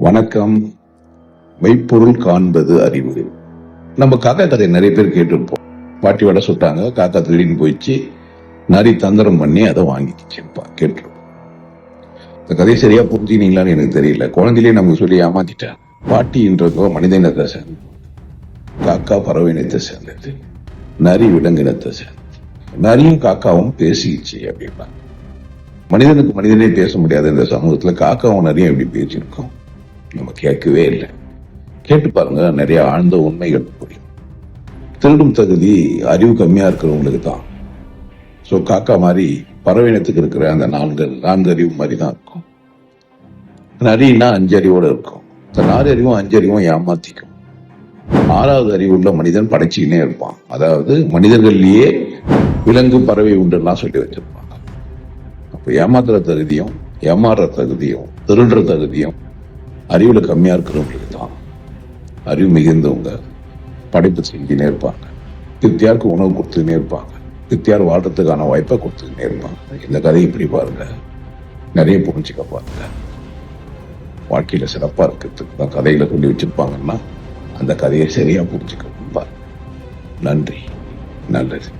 வணக்கம். மெய்ப்பொருள் காண்பது அறிவு. நம்ம காக்கா கதை நிறைய பேர் கேட்டிருப்போம். பாட்டி வடை சுட்டாங்க காக்கா திடீர்னு போயிடுச்சு. நரி தந்திரம் பண்ணி அதை வாங்கிக்கிச்சுப்பா கேட்டிருப்போம். இந்த கதையை சரியா புரிஞ்சுனீங்களான்னு எனக்கு தெரியல. குழந்தையிலே நமக்கு சொல்லி ஏமாத்திட்டேன். பாட்டின்றதோ மனித இனத்தை சேர்ந்தது. காக்கா பறவை இனத்தை சேர்ந்தது. நரி விலங்கினத்தை சேர்ந்தது. நரியும் காக்காவும் பேசிக்கிச்சு அப்படின்னா. மனிதனுக்கு மனிதனே பேச முடியாது. இந்த சமூகத்துல காக்காவும் நிறைய எப்படி பேசியிருக்கோம்? கேட்கவே இல்லை. கேட்டு பாருங்க நிறைய ஆழ்ந்த உண்மைகள் புரியும். திருடும் தகுதி அறிவு கம்மியா இருக்கிறவங்களுக்கு தான். ஸோ காக்கா மாதிரி பறவையினத்துக்கு இருக்கிற அந்த நான்கு நான்கு அறிவு மாதிரி தான் இருக்கும். நரின்னா அஞ்சு அறிவோடு இருக்கும். இந்த நாலு அறிவும் அஞ்சு அறிவும் ஏமாத்திக்கும். ஆறாவது அறிவு உள்ள மனிதன் படைச்சிக்கினே இருப்பான். அதாவது மனிதர்கள்லயே விலங்கு பறவை உண்டுலாம் சொல்லி வச்சிருப்பாங்க. அப்போ ஏமாத்துற தகுதியும் ஏமாறுற தகுதியும் திருடுற தகுதியும் அறிவில் கம்மியாக இருக்கிறவங்களுக்கு தான் அறிவு மிகுந்தவங்க படைப்பு செஞ்சுனே இருப்பாங்க. வித்தியாருக்கு உணவு கொடுத்துக்கினே இருப்பாங்க. வித்தியார் வாழ்கிறதுக்கான வாய்ப்பை கொடுத்துக்கினே இருப்பாங்க இந்த கதையை இப்படி பாருங்க. நிறைய புரிஞ்சுக்க பாருங்க. வாழ்க்கையில் சிறப்பாக இருக்கிறதுக்கு தான் கதையில் சொல்லி வச்சுருப்பாங்கன்னா அந்த கதையை சரியாக புரிஞ்சுக்க பாருங்க. நன்றி. நல்லது.